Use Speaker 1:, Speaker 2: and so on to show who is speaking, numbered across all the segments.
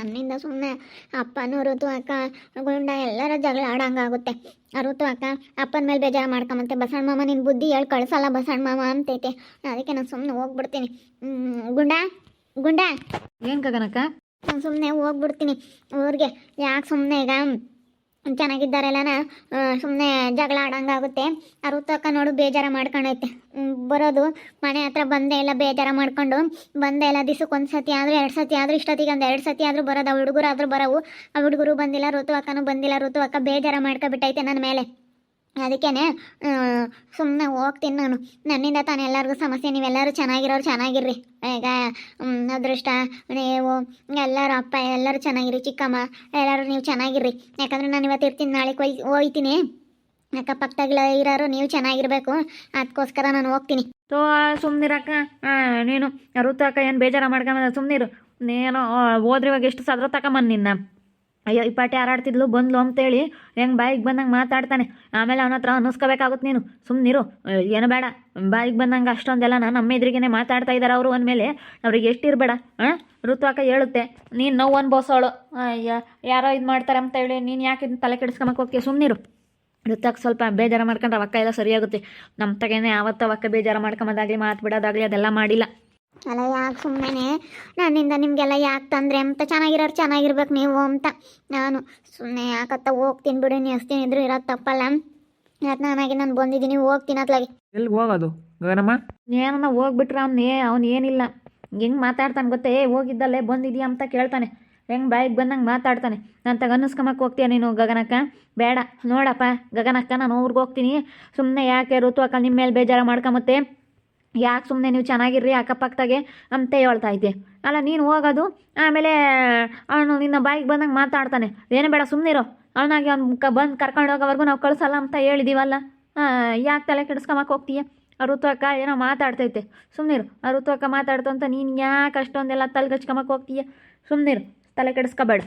Speaker 1: ನನ್ನಿಂದ ಸುಮ್ಮನೆ ಅಪ್ಪನೂ ಋತು ಅಕ್ಕ ಗುಂಡ ಎಲ್ಲರ ಜಗಳ ಆಡಂಗಾಗುತ್ತೆ. ಆ ಋತು ಅಕ್ಕ ಅಪ್ಪನ ಮೇಲೆ ಬೇಜಾರು ಮಾಡ್ಕೊಂಬಂತೆ. ಬಸಣ್ಣ ಮಾಮ ನಿನ್ನ ಬುದ್ಧಿ ಹೇಳಿ ಕಳ್ಸಲ್ಲ ಬಸಣ್ಣ ಮಾಮ ಅಂತೈತೆ. ಅದಕ್ಕೆ ನಾನು ಸುಮ್ಮನೆ ಹೋಗ್ಬಿಡ್ತೀನಿ. ಗುಂಡ ಗುಂಡ.
Speaker 2: ಏನು ಗಗನಕ್ಕ?
Speaker 1: ನಾನು ಸುಮ್ಮನೆ ಹೋಗ್ಬಿಡ್ತೀನಿ ಊರಿಗೆ. ಯಾಕೆ ಸುಮ್ಮನೆ ಈಗ? ಚೆನ್ನಾಗಿದ್ದಾರೆಲ್ಲನ ಸುಮ್ಮನೆ ಜಗಳ ಆಡಂಗಾಗುತ್ತೆ ಆ ಋತುವಕ್ಕ ನೋಡು, ಬೇಜಾರ ಮಾಡ್ಕೊಂಡೈತೆ. ಬರೋದು ಮನೆ ಹತ್ರ ಬಂದೇ ಎಲ್ಲ ಬೇಜಾರ ಮಾಡ್ಕೊಂಡು. ಬಂದೇ ಎಲ್ಲ ದಿವ್ಸಕ್ಕೆ ಒಂದು ಸತಿ ಆದರೂ, ಎರಡು ಸತಿ ಆದರೂ, ಇಷ್ಟೊತ್ತಿಗೆ ಒಂದು ಎರಡು ಸತಿ ಆದರೂ ಬರೋದು. ಆ ಹುಡುಗರು ಆದರೂ ಬರೋವು. ಆ ಹುಡುಗರು ಬಂದಿಲ್ಲ ಋತು ಅಕ್ಕನೂ ಬಂದಿಲ್ಲ ಋತು ಅಕ್ಕ ಬೇಜಾರ ಮಾಡ್ಕೊಬಿಟ್ಟೈತೆ ನನ್ನ ಮೇಲೆ. ಅದಕ್ಕೇನೆ ಸುಮ್ಮನೆ ಹೋಗ್ತೀನಿ ನಾನು. ನನ್ನಿಂದ ತಾನೆ ಎಲ್ಲರಿಗೂ ಸಮಸ್ಯೆ, ನೀವೆಲ್ಲರೂ ಚೆನ್ನಾಗಿರೋರು ಚೆನ್ನಾಗಿರ್ರಿ. ಈಗ ಅದೃಷ್ಟ, ನೀವು, ಎಲ್ಲರೂ ಅಪ್ಪ, ಎಲ್ಲರೂ ಚೆನ್ನಾಗಿರಿ, ಚಿಕ್ಕಮ್ಮ, ಎಲ್ಲರೂ ನೀವು ಚೆನ್ನಾಗಿರ್ರಿ. ಯಾಕಂದರೆ ನಾನು ಇವತ್ತು ಇರ್ತೀನಿ, ನಾಳೆ ಕೊಯ್, ಹೋಯ್ತೀನಿ. ಅಕ್ಕಪಕ್ಕದಾಗಲ ಇರೋರು ನೀವು ಚೆನ್ನಾಗಿರ್ಬೇಕು. ಅದಕ್ಕೋಸ್ಕರ ನಾನು ಹೋಗ್ತೀನಿ.
Speaker 2: ತೋ ಸುಮ್ಮನಿರಕ್ಕ ನೀನು ಋತು ಅಕ್ಕ ಏನು ಬೇಜಾರ ಮಾಡ್ಕೊಂಬ ಸುಮ್ಮನಿರು ನೀನು ಹೋದ್ರೆ ಇವಾಗ ಎಷ್ಟು ಸದ್ರ ತಗೊಂಬಂದು ನಿನ್ನ. ಅಯ್ಯೋ, ಈ ಪಾಟಿ ಹಾರಾಡ್ತಿದ್ಲು, ಬಂದ್ಲು ಅಂತೇಳಿ ಹೆಂಗೆ ಬಾಯಿಗೆ ಬಂದಂಗೆ ಮಾತಾಡ್ತಾನೆ. ಆಮೇಲೆ ಅವನ ಹತ್ರ ಅನ್ನಿಸ್ಕೋಬೇಕಾಗುತ್ತೆ ನೀನು. ಸುಮ್ಮನಿರು ಏನು ಬೇಡ. ಬಾಯಿಗೆ ಬಂದಂಗೆ ಅಷ್ಟೊಂದೆಲ್ಲ ನಾನು ನಮ್ಮ ಎದುರಿಗೇನೆ ಮಾತಾಡ್ತಾ ಇದ್ದಾರೆ ಅವರು ಅಂದಮೇಲೆ ಅವ್ರಿಗೆ ಎಷ್ಟಿರಬೇಡ. ಹಾಂ ಋತುವಾಕ ಹೇಳುತ್ತೆ, ನೀನು ನೋವು ಅನ್ಬೋಸೋಳು ಯಾರೋ ಇದು ಮಾಡ್ತಾರೆ ಅಂತ ಹೇಳಿ ನೀನು ಯಾಕೆ ಇದನ್ನ ತಲೆ ಕೆಡಿಸ್ಕೊಂಬಕ್ಕೆ ಹೋಗ್ತೀಯ? ಸುಮ್ಮನಿರು ಋತಕ್ಕೆ ಸ್ವಲ್ಪ ಬೇಜಾರು ಮಾಡ್ಕೊಂಡ್ರೆ ಅವಕ್ಕ ಎಲ್ಲ ಸರಿಯಾಗುತ್ತೆ. ನಮ್ಮ ತಗೇನೆ ಆವತ್ತು ಅವಕ್ಕ ಬೇಜಾರು ಮಾಡ್ಕೊಂಬೋದಾಗಲಿ ಮಾತು ಬಿಡೋದಾಗಲಿ, ಅದೆಲ್ಲ ಮಾಡಿಲ್ಲ.
Speaker 1: ಅಲ್ಲ ಯಾಕೆ ಸುಮ್ಮನೆ? ನನ್ನಿಂದ ನಿಮಗೆಲ್ಲ ಯಾಕೆ ತಂದ್ರೆ ಅಂತ ಚೆನ್ನಾಗಿರೋರು ಚೆನ್ನಾಗಿರ್ಬೇಕು ನೀವು ಅಂತ. ನಾನು ಸುಮ್ಮನೆ ಯಾಕತ್ತ ಹೋಗ್ತೀನಿ ಬಿಡಿ ಹಸ್ತೀನಿ ಇದ್ರು ಇರೋದು ತಪ್ಪಲ್ಲ. ಯಾಕೆ ನಾನಾಗಿ ನಾನು ಬಂದಿದ್ದೀನಿ ಹೋಗ್ತೀನಿ ಅತ್ಲಾಗಿ
Speaker 3: ಎಲ್ಲಿ ಹೋಗೋದು? ಗಗನಮ್ಮ?
Speaker 2: ಏನನ್ನ ಹೋಗ್ಬಿಟ್ರೆ ಅವ್ನು ಏ ಅವ್ನು ಏನಿಲ್ಲ. ಹೆಂಗೆ ಮಾತಾಡ್ತಾನೆ ಗೊತ್ತೇ? ಏ ಹೋಗಿದ್ದಲ್ಲೇ ಬಂದಿದ್ಯಾ ಅಂತ ಕೇಳ್ತಾನೆ. ಹೆಂಗೆ ಬಾಯಿಗೆ ಬಂದಂಗೆ ಮಾತಾಡ್ತಾನೆ. ನಾನು ತಗ ಅನ್ನಿಸ್ಕೊಂಬಕ್ಕೆ ಹೋಗ್ತೀಯ ನೀನು ಗಗನಕ್ಕ? ಬೇಡ ನೋಡಪ್ಪ ಗಗನಕ್ಕ ನಾನು ಊರಿಗೆ ಹೋಗ್ತೀನಿ. ಸುಮ್ಮನೆ ಯಾಕೆ ಋತು ಅಕ್ಕ ನಿಮ್ಮ ಮೇಲೆ ಬೇಜಾರು ಮಾಡ್ಕೊಂಬತ್ತೆ? ಯಾಕೆ ಸುಮ್ಮನೆ ನೀವು ಚೆನ್ನಾಗಿರ್ರಿ ಅಕ್ಕಪಕ್ಕದಾಗೆ ಅಂತ ಹೇಳ್ತಾ ಇದ್ದೆ. ಅಲ್ಲ ನೀನು ಹೋಗೋದು ಆಮೇಲೆ ಅವನು ನಿನ್ನ ಬಾಯಿಗೆ ಬಂದಂಗೆ ಮಾತಾಡ್ತಾನೆ. ಏನು ಬೇಡ ಸುಮ್ಮನಿರೋ ಅವನಾಗಿ ಅವ್ನು ಕ ಬಂದು ಕರ್ಕೊಂಡು ಹೋಗೋವರೆಗೂ ನಾವು ಕಳಿಸಲ್ಲ ಅಂತ ಹೇಳಿದೀವಲ್ಲ. ಯಾಕೆ ತಲೆ ಕೆಡಿಸ್ಕೊಂಬಕ್ಕೆ ಹೋಗ್ತೀಯ? ಆ ಋತು ಅಕ್ಕ ಏನೋ ಮಾತಾಡ್ತೈತೆ. ಸುಮ್ಮನಿರು ಆ ಋತು ಅಕ್ಕ ಮಾತಾಡ್ತು ಅಂತ ನೀನು ಯಾಕೆ ಅಷ್ಟೊಂದೆಲ್ಲ ತಲೆ ಕಚ್ಕೊಂಬಕ್ಕೆ ಹೋಗ್ತೀಯ ಸುಮ್ಮನಿರು ತಲೆ ಕೆಡಿಸ್ಕೋಬೇಡ.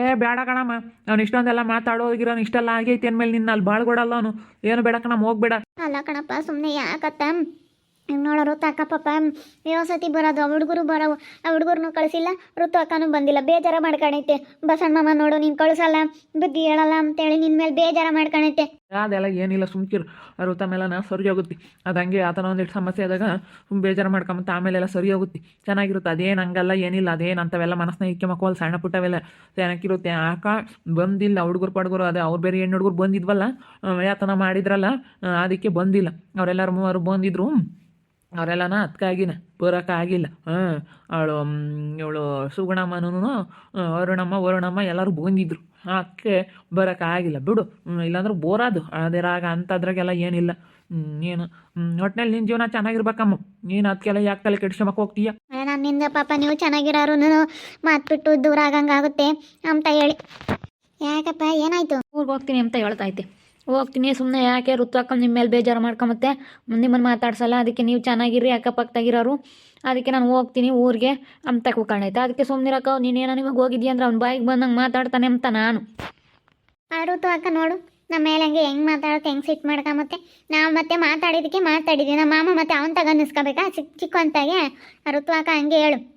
Speaker 3: ಏ ಬೇಡ ಕಣಮ್ಮ. ಅವ್ನು ಇಷ್ಟೊಂದೆಲ್ಲ ಮಾತಾಡೋಗಿರೋನು ಇಷ್ಟೆಲ್ಲ ಆಗೈತೆ ಅಂದಮೇಲೆ ನಿನ್ನ ಅಲ್ಲಿ ಬಾಳ್ಗೊಡಲ್ಲ ಅವನು. ಏನು ಬೇಡ ಕಣಮ್ಮ ಹೋಗ್ಬೇಡ.
Speaker 1: ಅಲ್ಲ ಕಣಪ್ಪ ಸುಮ್ಮನೆ ಯಾಕತ್ತ? ಹಿಂಗೆ ನೋಡೋ, ಋತು ಅಕ್ಕ ಪಾಪ. ಸತಿ ಬರೋದು, ಆ ಹುಡುಗರು ಬರೋವು ಆ ಹುಡುಗರ್ನು ಕಳಿಸಿಲ್ಲ, ಋತು ಅಕ್ಕನೂ ಬಂದಿಲ್ಲ. ಬೇಜಾರ ಮಾಡ್ಕೊಂಡೈತೆ ಬಸಣ್ಣ ಮಾಮ ನೋಡು, ನೀನು ಕಳಿಸಲ್ಲ, ಬುದ್ಧಿ ಹೇಳಲ್ಲ ಅಂತೇಳಿ ನಿನ್ನ ಮೇಲೆ ಬೇಜಾರ ಮಾಡ್ಕೊಂಡೈತೆ
Speaker 3: ಅದೆಲ್ಲ ಏನಿಲ್ಲ ಸುಮ್ಕಿರು ಋತ ನಾ ಸರಿ ಹೋಗುತ್ತೆ. ಅದು ಹಂಗೆ ಆತನ ಒಂದಿಷ್ಟು ಸಮಸ್ಯೆ ಆದಾಗ ಸುಮ್ ಬೇಜಾರು ಮಾಡ್ಕೊಂಬತ್ತೆ ಆಮೇಲೆ ಎಲ್ಲ ಸರಿ ಹೋಗುತ್ತೆ. ಚೆನ್ನಾಗಿರುತ್ತೆ. ಅದೇನು ಹಂಗಲ್ಲ, ಏನಿಲ್ಲ. ಅದೇನು ಅಂಥವೆಲ್ಲ ಮನಸ್ಸನ್ನ ಮಕ್ಕಳು ಸಣ್ಣ ಪುಟ್ಟವೆಲ್ಲ ಚೆನ್ನಾಗಿರುತ್ತೆ ಆಕ ಬಂದಿಲ್ಲ. ಹುಡುಗರು ಪಡ್ಗರು ಅದೇ. ಅವ್ರು ಬೇರೆ ಹೆಣ್ಣು ಹುಡುಗರು ಬಂದಿದ್ವಲ್ಲ ಯಾತನ ಮಾಡಿದ್ರಲ್ಲ ಅದಕ್ಕೆ ಬಂದಿಲ್ಲ. ಅವರೆಲ್ಲರೂ ಮೂವರು ಬಂದಿದ್ರು. ಅವರೆಲ್ಲನ ಅದಕ್ಕಾಗಿನ ಬರೋಕ್ಕಾಗಿಲ್ಲ ಹಾಂ ಅವಳು ಇವಳು ಸುಗುಣಮ್ಮನೂ ಅರುಣಮ್ಮ ವರುಣಮ್ಮ ಎಲ್ಲರೂ ಬಂದಿದ್ರು. ಅದಕ್ಕೆ ಬರೋಕ್ಕಾಗಿಲ್ಲ. ಬಿಡು ಇಲ್ಲಾಂದ್ರೆ ಬೋರಾದು ಅದೇರಾಗ ಅಂಥದ್ರಾಗೆಲ್ಲ ಏನಿಲ್ಲ. ಹ್ಮ್, ಏನು ಒಟ್ಟಿನಲ್ಲಿ ನಿನ್ನ ಜೀವನ ಚೆನ್ನಾಗಿರ್ಬೇಕಮ್ಮ. ನೀನು ಅದಕ್ಕೆಲ್ಲ ಯಾಕೆ ತಲೆ ಕೆಡ್ಸ್ಕೊಂಬಕ್ಕೆ ಹೋಗ್ತೀಯ?
Speaker 1: ನನ್ನಿಂದ ಪಾಪ ನೀವು ಚೆನ್ನಾಗಿರೋರು ಮಾತ್ಬಿಟ್ಟು ದೂರ ಆಗಂಗಾಗುತ್ತೆ ಅಂತ ಹೇಳಿ. ಯಾಕಪ್ಪ ಏನಾಯ್ತು?
Speaker 2: ಊರಿಗೆ ಹೋಗ್ತೀನಿ ಅಂತ ಹೇಳ್ತಾ ಇದ್ದೆ. ಹೋಗ್ತೀನಿ ಸುಮ್ಮನೆ ಯಾಕೆ ಋತು ಅಕ್ಕ ನಿಮ್ಮ ಮೇಲೆ ಬೇಜಾರು ಮಾಡ್ಕೊಂಬತ್ತೆ? ನಿಮ್ಮನ್ನು ಮಾತಾಡ್ಸಲ್ಲ, ಅದಕ್ಕೆ ನೀವು ಚೆನ್ನಾಗಿರ್ರಿ, ಅಕ್ಕಪಕ್ಕದಾಗಿರೋರು. ಅದಕ್ಕೆ ನಾನು ಹೋಗ್ತೀನಿ ಊರಿಗೆ ಅಂತ ಆಯ್ತು? ಅದಕ್ಕೆ ಸುಮ್ಮನಿರಕ್ಕ ನೀನೇನೋ ನಿಮಗೆ ಹೋಗಿದ್ಯಾ ಅಂದ್ರೆ ಅವ್ನು ಬಾಯಿಗೆ ಬಂದಂಗೆ ಮಾತಾಡ್ತಾನೆ ಅಂತ ನಾನು.
Speaker 1: ಆ ಋತು ನೋಡು ನಮ್ಮ ಮೇಲೆ ಹಂಗೆ ಹೆಂಗೆ ಮಾತಾಡೋಕೆ ಹೆಂಗೆ ಸಿಟ್ಟು ಮಾಡ್ಕೊಂಬತ್ತೆ. ನಾವು ಮತ್ತೆ ಮಾತಾಡಿದ್ದಕ್ಕೆ ಮಾತಾಡಿದ್ವಿ ನಮ್ಮ ಮಾಮ ಮತ್ತೆ ಅವನ ತಗ ನಿಸ್ಕೋಬೇಕಾ? ಚಿಕ್ಕ ಚಿಕ್ಕವಂತಾಗೆ ಆ ಋತು ಹಂಗೆ ಹೇಳು.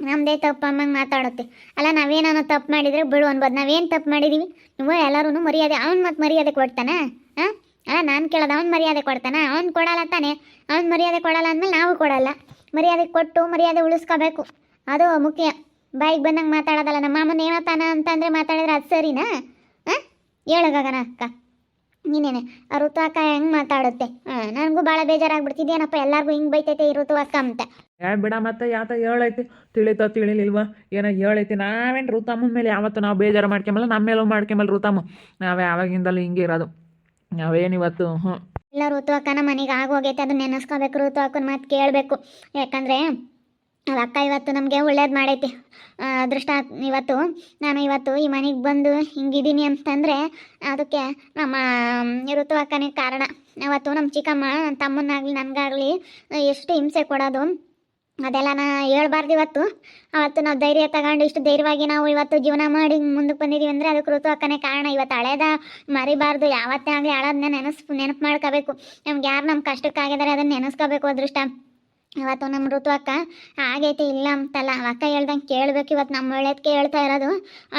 Speaker 1: ನಮ್ಮದೇ ತಪ್ಪು ಅಮ್ಮಂಗೆ ಮಾತಾಡುತ್ತೆ. ಅಲ್ಲ ನಾವೇನೋ ತಪ್ಪು ಮಾಡಿದರೆ ಬಿಡು ಅನ್ಬೋದು. ನಾವೇನು ತಪ್ಪು ಮಾಡಿದ್ದೀವಿ ನೀವು ಎಲ್ಲರೂ ಮರ್ಯಾದೆ, ಅವ್ನು ಮತ್ತೆ ಮರ್ಯಾದೆ ಕೊಡ್ತಾನೆ? ಹಾಂ? ಅಲ್ಲ, ನಾನು ಕೇಳೋದು ಅವ್ನು ಮರ್ಯಾದೆ ಕೊಡ್ತಾನೆ? ಅವ್ನು ಕೊಡಲ್ಲ ತಾನೆ? ಅವ್ನು ಮರ್ಯಾದೆ ಕೊಡಲ್ಲ ಅಂದಮೇಲೆ ನಾವು ಕೊಡಲ್ಲ. ಮರ್ಯಾದೆ ಕೊಟ್ಟು ಮರ್ಯಾದೆ ಉಳಿಸ್ಕೋಬೇಕು. ಅದು ಮುಖ್ಯ. ಬಾಯಿಗೆ ಬಂದಂಗೆ ಮಾತಾಡೋದಲ್ಲ, ನಮ್ಮ ಮಾಮನ ತಾನ ಅಂತಂದರೆ ಮಾತಾಡಿದ್ರೆ ಅದು ಸರಿನಾ? ಹಾಂ? ಹೇಳೋಗಾಗಣ ಅಕ್ಕ. ನೀನೇನೆ? ಆ ಋತು ಅಕ್ಕ ಹೆಂಗೆ ಮಾತಾಡುತ್ತೆ? ಹಾಂ ನನಗೂ ಭಾಳ ಬೇಜಾರಾಗ್ಬಿಡ್ತಿದ್ಯೇನಪ್ಪ ಎಲ್ಲರಿಗೂ ಹಿಂಗೆ ಬೈತೈತೆ ಈ ಋತು ಅಕ್ಕ ಅಂತ.
Speaker 3: ಏನ್ ಬಿಡ ಮತ್ತೆ ಯಾತ ಹೇಳೈತಿ? ತಿಳಿತೋ ತಿಳಿಲಿಲ್ವ? ಏನೋ ಹೇಳೈತಿ? ನಾವೇನು ಋತಮ್ಮನ ಮೇಲೆ ಯಾವತ್ತು ನಾವು ಬೇಜಾರು ಮಾಡ್ಕೊಂಬಲ್ಲ ನಮ್ಮ ಮೇಲೂ ಮಾಡ್ಕೊಂಬಲ್ಲ ಋತಮ್ಮ ನಾವೇ ಆವಾಗಿಂದಲೂ ಹಿಂಗೆ ಇರೋದು. ನಾವೇನಿವತ್ತು ಹ್ಞೂ
Speaker 1: ಇಲ್ಲ ಋತು ಅಕ್ಕನ ಮನೆಗೆ ಆಗೋಗೈತೆ ಅದನ್ನ ನೆನೆಸ್ಕೋಬೇಕು ಋತು ಅಕ್ಕನ ಮಾತು ಕೇಳಬೇಕು. ಯಾಕಂದರೆ ಅಕ್ಕ ಇವತ್ತು ನಮಗೆ ಒಳ್ಳೇದು ಮಾಡೈತಿ. ಅದೃಷ್ಟ, ಇವತ್ತು ನಾನು ಇವತ್ತು ಈ ಮನೆಗೆ ಬಂದು ಹಿಂಗಿದ್ದೀನಿ ಅಂತಂದರೆ ಅದಕ್ಕೆ ನಮ್ಮ ಋತು ಅಕ್ಕನೇ ಕಾರಣ. ಅವತ್ತು ನಮ್ಮ ಚಿಕ್ಕಮ್ಮ ನನ್ನ ತಮ್ಮನಾಗಲಿ, ನನಗಾಗಲಿ ಎಷ್ಟು ಹಿಂಸೆ ಕೊಡೋದು. ಅದೆಲ್ಲ ನಾ ಹೇಳ್ಬಾರ್ದು ಇವತ್ತು. ಅವತ್ತು ನಾವು ಧೈರ್ಯ ತಗೊಂಡು ಇಷ್ಟು ಧೈರ್ಯವಾಗಿ ನಾವು ಇವತ್ತು ಜೀವನ ಮಾಡಿ ಮುಂದಕ್ಕೆ ಬಂದಿದ್ದೀವಿ ಅಂದರೆ ಅದಕ್ಕೆ ಋತು ಅಕ್ಕನೇ ಕಾರಣ. ಇವತ್ತು ಹಳೇದ ಮರಿಬಾರ್ದು, ಯಾವತ್ತೇ ಆಗಲಿ ಹಳದನ್ನ ನೆನೆಸ್, ನೆನಪು ಮಾಡ್ಕೋಬೇಕು. ನಮ್ಗೆ ಯಾರು ನಮ್ಮ ಕಷ್ಟಕ್ಕಾಗಿದ್ದಾರೆ ಅದನ್ನು ನೆನೆಸ್ಕೋಬೇಕು ಅದೃಷ್ಟ. ಇವತ್ತು ನಮ್ಮ ಋತು ಅಕ್ಕ ಆಗೈತೆ, ಇಲ್ಲ ಅಂತಲ್ಲ. ಅಕ್ಕ ಹೇಳ್ದಂಗೆ ಕೇಳ್ಬೇಕು, ಇವತ್ತು ನಮ್ಮ ಒಳ್ಳೇದಕ್ಕೆ ಹೇಳ್ತಾ ಇರೋದು.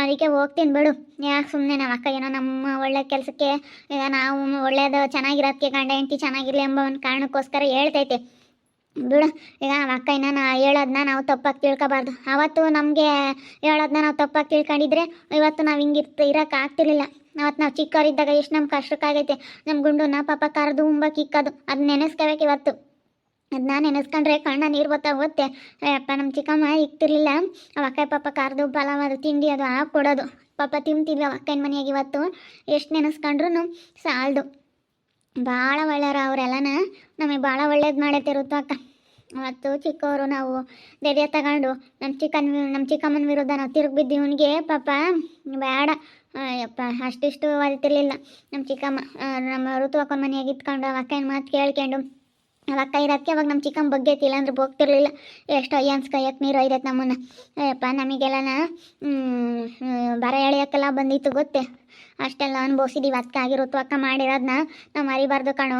Speaker 1: ಅದಕ್ಕೆ ಹೋಗ್ತೀನಿ ಬಿಡು. ಯಾಕೆ ಸುಮ್ಮನೆ ನಮ್ಮ ಅಕ್ಕ ಏನೋ ನಮ್ಮ ಒಳ್ಳೆ ಕೆಲಸಕ್ಕೆ, ಈಗ ನಾವು ಒಳ್ಳೇದು ಚೆನ್ನಾಗಿರೋದಕ್ಕೆ ಗಂಡ ಹೆಂಡತಿ ಚೆನ್ನಾಗಿರಲಿ ಎಂಬ ಒಂದು ಕಾರಣಕ್ಕೋಸ್ಕರ ಹೇಳ್ತೈತೆ. ಬಿಡು, ಈಗ ಅಕ್ಕ ಇನ್ನ ನಾ ಹೇಳೋದನ್ನ ನಾವು ತಪ್ಪಾಗಿ ತಿಳ್ಕೊಬಾರ್ದು. ಅವತ್ತು ನಮಗೆ ಹೇಳೋದನ್ನ ನಾವು ತಪ್ಪಾಗಿ ತಿಳ್ಕೊಂಡಿದ್ರೆ ಇವತ್ತು ನಾವು ಹಿಂಗಿರ್ತ ಇರೋಕೆ ಆಗ್ತಿರ್ಲಿಲ್ಲ. ಅವತ್ತು ನಾವು ಚಿಕ್ಕವರಿದ್ದಾಗ ಎಷ್ಟು ನಮ್ಮ ಕಷ್ಟಕ್ಕಾಗೈತೆ. ನಮ್ಮ ಗುಂಡು ನಾ ಪಾಪ ಕರೆದು ಉಂಬಕ್ಕೆ ಇಕ್ಕೋದು ಅದು ನೆನೆಸ್ಕೋಬೇಕು ಇವತ್ತು. ಅದನ್ನ ನೆನೆಸ್ಕೊಂಡ್ರೆ ಕಣ್ಣ ನೀರು ಬರ್ತಾ ಹೋಗುತ್ತೆ ಅಪ್ಪ ನಮ್ಮ ಚಿಕ್ಕಮ್ಮ ಇಕ್ತಿರ್ಲಿಲ್ಲ. ಅವ ಅಕ್ಕ ಪಾಪ ಕರೆದು ಪಲಾವ್ ಅದು, ತಿಂಡಿ ಅದು ಹಾಕಿ ಕೊಡೋದು. ಪಾಪ ತಿಂತಿದ್ವಿ ಅಕ್ಕನ ಮನೆಯಾಗ ಇವತ್ತು. ಎಷ್ಟು ನೆನೆಸ್ಕೊಂಡ್ರು ಸಾಲದು. ಭಾಳ ಒಳ್ಳೆಯವ್ರು ಅವರೆಲ್ಲನ. ನಮಗೆ ಭಾಳ ಒಳ್ಳೇದು ಮಾಡೈತಿರುತ್ತೋ ಅಕ್ಕ. ಅವತ್ತು ಚಿಕ್ಕವರು ನಾವು ಧೈರ್ಯ ತಗೊಂಡು ನಮ್ಮ ಚಿಕ್ಕನ್ ನಮ್ಮ ಚಿಕ್ಕಮ್ಮನ ವಿರುದ್ಧ ನಾವು ತಿರುಗಿ ಬಿದ್ದು ಇವನಿಗೆ. ಪಾಪ ಬೇಡ ಯಪ್ಪ, ಅಷ್ಟಿಷ್ಟು ಒಲ್ತಿರ್ಲಿಲ್ಲ ನಮ್ಮ ಚಿಕ್ಕಮ್ಮ. ನಮ್ಮ ಋತು ಅಕ್ಕನ ಮನೆಯಾಗಿ ಇತ್ಕೊಂಡು ಅಕ್ಕನ ಮಾತು ಕೇಳ್ಕೊಂಡು ಅವ ಅಕ್ಕ ಇರೋದಕ್ಕೆ ಅವಾಗ ನಮ್ಮ ಚಿಕ್ಕಮ್ಮ ಬಗ್ಗೆ ಐತಿಲ್ಲ ಅಂದ್ರೆ ಹೋಗ್ತಿರ್ಲಿಲ್ಲ ಎಷ್ಟು ಅಯ್ಯನ್ಸ್ ಕೈಯಕ್ಕೆ ನೀರು ಒಯ್ದೈತೆ ನಮ್ಮನ್ನ. ಅಯ್ಯಪ್ಪ, ನಮಗೆಲ್ಲನ ಬರ ಎಳೆಯೋಕ್ಕೆಲ್ಲ ಬಂದಿತ್ತು ಗೊತ್ತೇ? ಅಷ್ಟೆಲ್ಲ ಅನುಭವಿಸಿದೀವಿ ಅದಕ್ಕೆ ಆಗಿರುತ್ತೋ ಅಕ್ಕ ಮಾಡಿರೋದನ್ನ ನಾವು ಮರಿಬಾರ್ದು ಕಣೋ.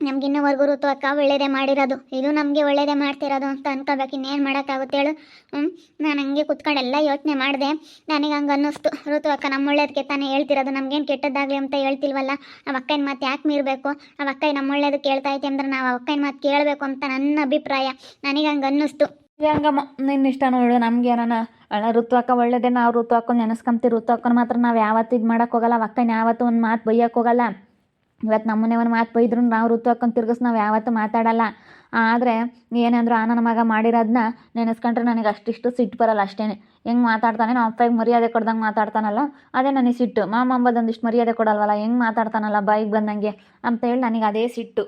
Speaker 1: ನಮ್ಗೆ ಇನ್ನೂವರೆಗೂ ಋತು ಅಕ್ಕ ಒಳ್ಳೇದೇ ಮಾಡಿರೋದು. ಇದು ನಮಗೆ ಒಳ್ಳೇದೇ ಮಾಡ್ತಿರೋದು ಅಂತ ಅನ್ಕೋಬೇಕು. ಇನ್ನೇನು ಮಾಡೋಕ್ಕಾಗುತ್ತೆ ಹೇಳು. ಹ್ಞೂ ನಾನು ಹಂಗೆ ಕುತ್ಕೊಂಡು ಎಲ್ಲ ಯೋಚನೆ ಮಾಡಿದೆ. ನನಗೆ ಹಂಗೆ ಅನ್ನಿಸ್ತು. ಋತು ಅಕ್ಕ ನಮ್ಮ ಒಳ್ಳೇದಕ್ಕೆ ತಾನೇ ಹೇಳ್ತಿರೋದು. ನಮ್ಗೇನು ಕೆಟ್ಟದ್ದಾಗಲಿ ಅಂತ ಹೇಳ್ತಿಲ್ವಲ್ಲ? ಆ ಅಕ್ಕನ ಮಾತು ಯಾಕೆ ಮೀರಬೇಕು? ಆ ಅಕ್ಕ ನಮ್ಮ ಒಳ್ಳೇದು ಕೇಳ್ತಾ ಐತೆ ಅಂದ್ರೆ ನಾವು ಅಕ್ಕನ ಮಾತು ಕೇಳಬೇಕು ಅಂತ ನನ್ನ ಅಭಿಪ್ರಾಯ. ನನಗೆ ಹಂಗೆ ಅನ್ನಿಸ್ತು.
Speaker 2: ಹಂಗಮ್ಮ ನಿನ್ನ ಇಷ್ಟ ನೋಡು. ನಮ್ಗೆ ಏನಾನ ಅಲ್ಲ ಋತು ಅಕ್ಕ ಒಳ್ಳೇದೇ. ನಾವು ಋತು ಹಾಕೊಂಡು ನೆನೆಸ್ಕೊಂತೀವಿ. ಋತು ಅಕ್ಕನ ಮಾತ್ರ ನಾವು ಯಾವತ್ತು ಇದು ಮಾಡೋಕ್ಕೋಗಲ್ಲ ಅಕ್ಕನ ಯಾವತ್ತೂ ಒಂದು ಮಾತು ಬೈಯಕ್ಕೆ ಹೋಗಲ್ಲ. ಇವತ್ತು ನಮ್ಮನೆ ಒಂದು ಮಾತು ಬೈದ್ರು ನಾವು ಋತು ಹಾಕೊಂಡು ತಿರ್ಗಿಸ್ ನಾವು ಯಾವತ್ತೂ ಮಾತಾಡಲ್ಲ. ಆದರೆ ಏನಂದ್ರು ಆ ನನ್ನ ಮಗ ಮಾಡಿರೋದನ್ನ ನೆನೆಸ್ಕೊಂಡ್ರೆ ನನಗೆ ಅಷ್ಟಿಷ್ಟು ಸಿಟ್ಟು ಬರಲ್ಲ ಅಷ್ಟೇ ಹೆಂಗೆ ಮಾತಾಡ್ತಾನೆ ನಮ್ಮ ಅಪ್ಪಗೆ ಮರ್ಯಾದೆ ಕೊಡ್ದಂಗೆ ಮಾತಾಡ್ತಾನಲ್ಲ, ಅದೇ ನನಗೆ ಸಿಟ್ಟು. ಮಾಮ ಒಂದಿಷ್ಟು ಮರ್ಯಾದೆ ಕೊಡಲ್ವಲ್ಲ, ಹೆಂಗೆ ಮಾತಾಡ್ತಾನಲ್ಲ ಬಾಯಿಗೆ ಬಂದಂಗೆ ಅಂತ ಹೇಳಿ ನನಗೆ ಅದೇ ಸಿಟ್ಟು.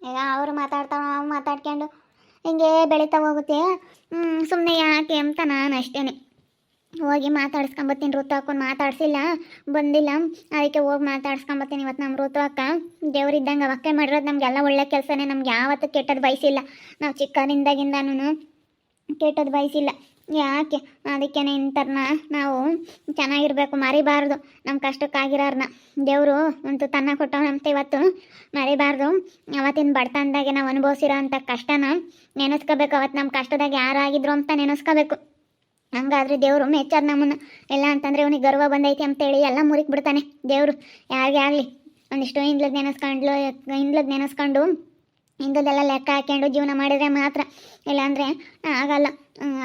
Speaker 1: ಈಗ ಅವರು ಮಾತಾಡ್ತಾವ ಮಾತಾಡ್ಕೊಂಡು ಹಿಂಗೆ ಬೆಳೀತಾ ಹೋಗುತ್ತೆ? ಸುಮ್ಮನೆ ಯಾಕೆ ಅಂತ ನಾನು ಅಷ್ಟೇನೆ. ಹೋಗಿ ಮಾತಾಡ್ಸ್ಕೊಂಬತ್ತೀನಿ ಋತು ಹಾಕೊಂಡು ಮಾತಾಡ್ಸಿಲ್ಲ, ಬಂದಿಲ್ಲ. ಅದಕ್ಕೆ ಹೋಗಿ ಮಾತಾಡ್ಸ್ಕೊಂಬತ್ತೀನಿ ಇವತ್ತು ನಮ್ಮ ಋತು ಅಕ್ಕ ದೇವ್ರಿದ್ದಂಗೆ ಅವಕ್ಕೆ ಮಾಡಿರೋದು ನಮಗೆಲ್ಲ ಒಳ್ಳೆ ಕೆಲಸನೇ. ನಮ್ಗೆ ಯಾವತ್ತೂ ಕೆಟ್ಟದ್ದು ಬಯಸಿಲ್ಲ. ನಾವು ಚಿಕ್ಕನಿಂದಾಗಿಂದನೂ ಕೆಟ್ಟದ್ದು ಬಯಸಿಲ್ಲ. ಯಾಕೆ? ಅದಕ್ಕೆ ಇಂಥರ್ನ ನಾವು ಚೆನ್ನಾಗಿರ್ಬೇಕು. ಮರಿಬಾರ್ದು. ನಮ್ಮ ಕಷ್ಟಕ್ಕಾಗಿರೋರ್ನ. ದೇವರು ಒಂದು ತನ್ನ ಕೊಟ್ಟವನಂತ ಇವತ್ತು ಮರಿಬಾರ್ದು. ಅವತ್ತಿನ ಬಡತನದಾಗೆ ನಾವು ಅನುಭವಿಸಿರೋ ಅಂಥ ಕಷ್ಟನ ನೆನೆಸ್ಕೋಬೇಕು. ಅವತ್ತು ನಮ್ಮ ಕಷ್ಟದಾಗ ಯಾರಾಗಿದ್ರು ಅಂತ ನೆನೆಸ್ಕೋಬೇಕು. ಹಂಗಾದ್ರೆ ದೇವರು ಮೆಚ್ಚಾರ ನಮ್ಮನ್ನ. ಎಲ್ಲ ಅಂತಂದ್ರೆ ಅವನಿಗೆ ಗರ್ವ ಬಂದೈತಿ ಅಂತೇಳಿ ಎಲ್ಲ ಮುರಿಕ್ ಬಿಡ್ತಾನೆ ದೇವರು. ಯಾರಿಗೆ ಆಗಲಿ? ಒಂದಿಷ್ಟು ಹಿಂದ್ಲದ್ ನೆನೆಸ್ಕೊಂಡ್ಲು ಹಿಂದ್ಲದ್ ನೆನೆಸ್ಕೊಂಡು ಹಿಂದದೆಲ್ಲ ಲೆಕ್ಕ ಹಾಕ್ಕೊಂಡು ಜೀವನ ಮಾಡಿದ್ರೆ ಮಾತ್ರ. ಇಲ್ಲಾಂದರೆ ಆಗಲ್ಲ.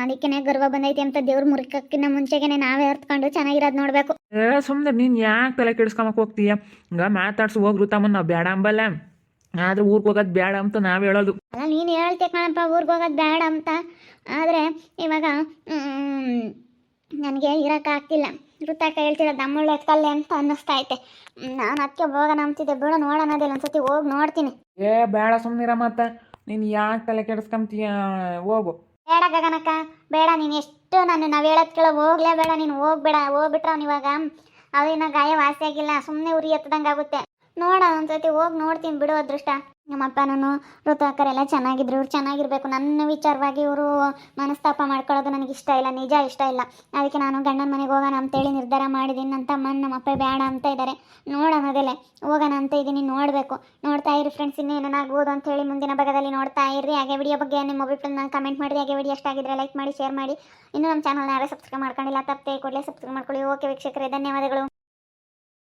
Speaker 1: ಅದಕ್ಕೆ ಗರ್ವ ಬಂದೈತಿ ಅಂತ ದೇವ್ರ ಮುರಿಕಕ್ಕಿಂತ ಮುಂಚೆಗೆ ನಾವೇ ಅರ್ತ್ಕೊಂಡು ಚೆನ್ನಾಗಿರೋದು ನೋಡಬೇಕು.
Speaker 3: ಏ ಸುಮ್ಮನೆ ನೀನು ಯಾಕೆ ತಲೆ ಕೆಡ್ಸ್ಕೊಂಬಕ್ ಹೋಗ್ತೀಯ? ಹಂಗ ಮಾತಾಡ್ಸಿ ಹೋಗ್ರು ತಮ್ಮನ್ನ ನಾವು ಬೇಡ ಅಂಬಲ್ಲ. ಆದ್ರೆ ಊರಿಗೆ ಹೋಗೋದು ಬೇಡ ಅಂತ ನಾವು ಹೇಳೋದು.
Speaker 1: ಅಲ್ಲ ನೀನು ಹೇಳ್ತೆ ಕಣಪ್ಪ ಊರಿಗೆ ಹೋಗೋದು ಬೇಡ ಅಂತ. ಆದರೆ ಇವಾಗ ನನಗೆ ಇರೋಕ್ಕಾಗ್ತಿಲ್ಲ ವೃತ್ತಾಕ ಹೇಳ್ತಿರೋದು ನಮ್ಮಳ್ಳೆ ಎತ್ಕಲ್ಲೆ ಅಂತ ಅನ್ನಿಸ್ತಾ ಐತೆ. ನಾನು ಅದಕ್ಕೆ ಹೋಗೋಣ ಅಂತಿದ್ದೆ. ಬೇಡ ನೋಡೋಣ ಒಂದ್ಸತಿ ಹೋಗಿ ನೋಡ್ತೀನಿ.
Speaker 3: ಏ ಬೇಡ ಸುಮ್ಮನಿರ ಮತ್ತೆ. ನೀನು ಯಾಕೆ ತಲೆ ಕೆಡಿಸ್ಕೊಂತೀಯ? ಹೋಗು.
Speaker 1: ಬೇಡ ಗಗನಕ್ಕ ಬೇಡ. ನೀನು ಎಷ್ಟು ನಾನು ನಾವು ಹೇಳೋದು ಕೇಳೋ ಹೋಗ್ಲೇ ಬೇಡ ನೀನು. ಹೋಗ್ಬೇಡ ಹೋಗ್ಬಿಟ್ರೆ ಅವ್ನು ಇವಾಗ ಅವಿನ ಗಾಯ ವಾಸಿ ಆಗಿಲ್ಲ ಸುಮ್ಮನೆ ಉರಿ ಎತ್ತದಂಗೆ ಆಗುತ್ತೆ ನೋಡ ಒಂದ್ಸತಿ ಹೋಗಿ ನೋಡ್ತೀನಿ ಬಿಡು ಅದೃಷ್ಟ. ನಮ್ಮಪ್ಪನೂ ಋತು ಅಕ್ಕರೆಲ್ಲ ಚೆನ್ನಾಗಿದ್ರು, ಇವ್ರು ಚೆನ್ನಾಗಿರ್ಬೇಕು. ನನ್ನ ವಿಚಾರವಾಗಿ ಇವರು ಮನಸ್ತಾಪ ಮಾಡ್ಕೊಳ್ಳೋದು ನನಗೆ ಇಷ್ಟ ಇಲ್ಲ, ನಿಜ ಇಷ್ಟ ಇಲ್ಲ. ಅದಕ್ಕೆ ನಾನು ಗಂಡನ ಮನೆಗೆ ಹೋಗೋಣ ಅಂತೇಳಿ ನಿರ್ಧಾರ ಮಾಡಿದ್ದೀನಿ ನನ್ನ ತಮ್ಮನ, ನಮ್ಮ ಅಪ್ಪ ಬೇಡ ಅಂತ ಇದ್ದಾರೆ. ನೋಡೋಣ ಅದೆಲ್ಲ. ಹೋಗೋಣ ಅಂತ ಇದ್ದೀನಿ ನೋಡಬೇಕು. ನೋಡ್ತಾ ಇರಿ ಫ್ರೆಂಡ್ಸ್ ಇನ್ನೇನಾಗ್ಬೋದು ಅಂತ ಹೇಳಿ ಮುಂದಿನ ಭಾಗದಲ್ಲಿ ನೋಡ್ತಾ ಇರಿ. ಹಾಗೆ ವಿಡಿಯೋ ಬಗ್ಗೆ ನಿಮ್ಮ ನಾನು ಕಮೆಂಟ್ ಮಾಡಿ ಹಾಗೆ ವಿಡಿಯೋ ಎಷ್ಟಾಗಿದ್ರೆ ಲೈಕ್ ಮಾಡಿ ಶೇರ್ ಮಾಡಿ. ಇನ್ನೂ ನಮ್ಮ ಚಾನಲ್ನ ಯಾರೇ ಸಬ್ಸ್ಕ್ರೈಬ್ ಮಾಡ್ಕೊಂಡಿಲ್ಲ ತಪ್ಪೇ ಕೂಡಲೇ ಸಬ್ಸ್ಕ್ರೈಬ್ ಮಾಡ್ಕೊಳ್ಳಿ. ಓಕೆ ವೀಕ್ಷಕರೇ, ಧನ್ಯವಾದಗಳು.